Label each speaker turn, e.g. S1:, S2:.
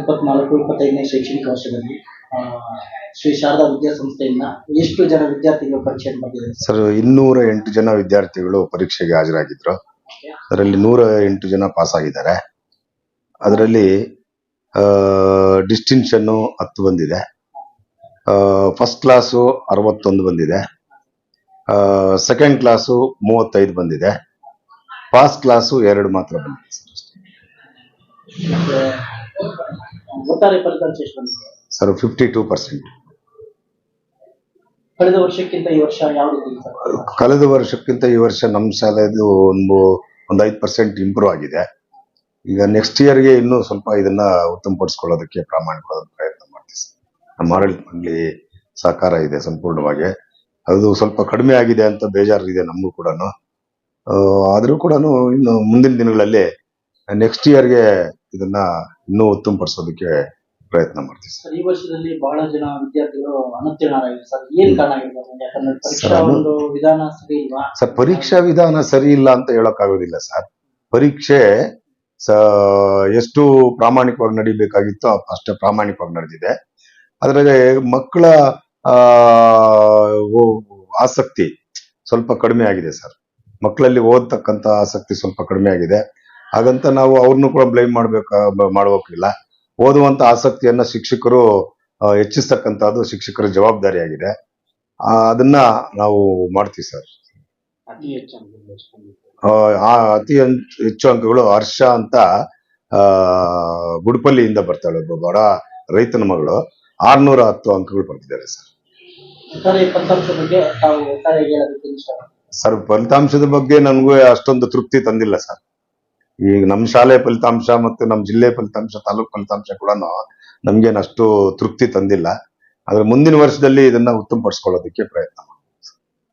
S1: ಇಪ್ಪತ್ನಾಲ್ಕು ಇಪ್ಪತ್ತೈದನೇ ಶೈಕ್ಷಣಿಕ ವರ್ಷದಲ್ಲಿ ಶ್ರೀ ಶಾರದಾ ವಿದ್ಯಾಸಂಸ್ಥೆಯಿಂದ ಎಷ್ಟು ಜನ ವಿದ್ಯಾರ್ಥಿಗಳು ಪರೀಕ್ಷೆ
S2: ಸರ್ ಇನ್ನೂರ ಎಂಟು ಜನ ವಿದ್ಯಾರ್ಥಿಗಳು ಪರೀಕ್ಷೆಗೆ ಹಾಜರಾಗಿದ್ರು. ಅದರಲ್ಲಿ ನೂರ ಎಂಟು ಜನ ಪಾಸ್ ಆಗಿದ್ದಾರೆ ಅದರಲ್ಲಿ ಡಿಸ್ಟಿಂಕ್ಷನ್ನು ಹತ್ತು ಬಂದಿದೆ. ಫಸ್ಟ್ ಕ್ಲಾಸು ಅರವತ್ತೊಂದು ಬಂದಿದೆ. ಸೆಕೆಂಡ್ ಕ್ಲಾಸು ಮೂವತ್ತೈದು ಬಂದಿದೆ. ಪಾಸ್ ಕ್ಲಾಸು ಎರಡು ಮಾತ್ರ ಬಂದಿದೆ ಸರ್ ಅಷ್ಟೇ.
S1: ಒಟ್ಟಾರೆ ಫಲಿತಾಂಶ ಎಷ್ಟು ಬಂದಿದೆ?
S2: ಸರ್ ಫಿಫ್ಟಿ ಟೂ ಪರ್ಸೆಂಟ್
S1: ಕಳೆದ ವರ್ಷಕ್ಕಿಂತ ಈ ವರ್ಷ ಯಾವ ರೀತಿ ಇದೆ ಸರ್
S2: ಕಳೆದ ವರ್ಷಕ್ಕಿಂತ ಈ ವರ್ಷ ನಮ್ಮ ಶಾಲೆದು ಒಂದು ಒಂದು ಐದು ಪರ್ಸೆಂಟ್ ಇಂಪ್ರೂವ್ ಆಗಿದೆ. ಈಗ ನೆಕ್ಸ್ಟ್ ಇಯರ್ಗೆ ಇನ್ನೂ ಸ್ವಲ್ಪ ಇದನ್ನ ಉತ್ತಮಪಡಿಸ್ಕೊಳ್ಳೋದಕ್ಕೆ ಪ್ರಾಮಾಣಿಕವಾದ ಪ್ರಯತ್ನ ಮಾಡ್ತೀವಿ ಸರ್. ನಮ್ಮ ಆಡಳಿತ ಮಂಡಳಿ ಸಹಕಾರ ಇದೆ ಸಂಪೂರ್ಣವಾಗಿ. ಅದು ಸ್ವಲ್ಪ ಕಡಿಮೆ ಆಗಿದೆ ಅಂತ ಬೇಜಾರು ಇದೆ ನಮಗೂ ಕೂಡ ಆದರೂ ಕೂಡ ಇನ್ನು ಮುಂದಿನ ದಿನಗಳಲ್ಲಿ ನೆಕ್ಸ್ಟ್ ಇಯರ್ಗೆ ಇದನ್ನ ಇನ್ನೂ ಉತ್ತಮಪಡಿಸೋದಕ್ಕೆ ಪ್ರಯತ್ನ ಮಾಡ್ತೀವಿ ಸರ್.
S1: ಸರ್ ಈ ವರ್ಷದಲ್ಲಿ ಬಹಳ ಜನ ವಿದ್ಯಾರ್ಥಿಗಳು ಅನುತ್ತೀರ್ಣರಾಗಿದ್ದಾರೆ ಸರ್ ಏನ್ ಕಾರಣ ಆಗಿರ್ಬೋದು ಯಾಕಂದ್ರೆ ಪರೀಕ್ಷಾ ಒಂದು ವಿಧಾನ ಸರಿ ಇಲ್ವಾ?
S2: ಸರ್ ಪರೀಕ್ಷಾ ವಿಧಾನ ಸರಿ ಇಲ್ಲ ಅಂತ ಹೇಳೋಕ್ಕಾಗೋದಿಲ್ಲ ಸರ್. ಪರೀಕ್ಷೆ ಸ ಎಷ್ಟು ಪ್ರಾಮಾಣಿಕವಾಗಿ ನಡಿಬೇಕಾಗಿತ್ತೋ ಅಷ್ಟೇ ಪ್ರಾಮಾಣಿಕವಾಗಿ ನಡೆದಿದೆ. ಅದರಲ್ಲಿ ಮಕ್ಕಳ ಆ, ಓ- ಆಸಕ್ತಿ ಸ್ವಲ್ಪ ಕಡಿಮೆ ಆಗಿದೆ ಸರ್. ಮಕ್ಕಳಲ್ಲಿ ಓದ್ತಕ್ಕಂತ ಆಸಕ್ತಿ ಸ್ವಲ್ಪ ಕಡಿಮೆ ಆಗಿದೆ. ಹಾಗಂತ ನಾವು ಅವ್ರನ್ನು ಕೂಡ ಬ್ಲೇಮ್ ಮಾಡ್ಬೇಕ ಮಾಡ್ಬೇಕಿಲ್ಲ. ಓದುವಂತ ಆಸಕ್ತಿಯನ್ನ ಶಿಕ್ಷಕರು ಹೆಚ್ಚಿಸ್ತಕ್ಕಂಥದ್ದು ಶಿಕ್ಷಕರ ಜವಾಬ್ದಾರಿಯಾಗಿದೆ. ಆಗಿದೆ ಅದನ್ನ ನಾವು ಮಾಡ್ತೀವಿ ಸರ್.
S1: ಅತಿ ಹೆಚ್ಚು ಅಂಕಗಳು
S2: ಆ, ಆ ಅತಿ ಹೆಚ್- ಹೆಚ್ಚು ಅಂಕಗಳು ಹರ್ಷ ಅಂತ ಆ ಗುಡ್ಪಲ್ಲಿಯಿಂದ ಬರ್ತಾಳೆ ಒಬ್ಬ ಬಡ ರೈತನ ಮಗಳು. ಆರ್ನೂರ ಹತ್ತು ಅಂಕಗಳು ಬರ್ತಿದ್ದಾರೆ ಸರ್. ಸರ್ ಫಲಿತಾಂಶದ ಬಗ್ಗೆ ನನಗೂ ಅಷ್ಟೊಂದು ತೃಪ್ತಿ ತಂದಿಲ್ಲ ಸರ್. ಈಗ ನಮ್ಮ ಶಾಲೆ ಫಲಿತಾಂಶ ಮತ್ತು ನಮ್ಮ ಜಿಲ್ಲೆ ಫಲಿತಾಂಶ, ತಾಲೂಕ್ ಫಲಿತಾಂಶ ಕೂಡ ನಮ್ಗೇನು ಅಷ್ಟು ತೃಪ್ತಿ ತಂದಿಲ್ಲ ಆದ್ರೆ ಮುಂದಿನ ವರ್ಷದಲ್ಲಿ ಇದನ್ನ ಉತ್ತಮಪಡಿಸ್ಕೊಳ್ಳೋದಕ್ಕೆ ಪ್ರಯತ್ನ.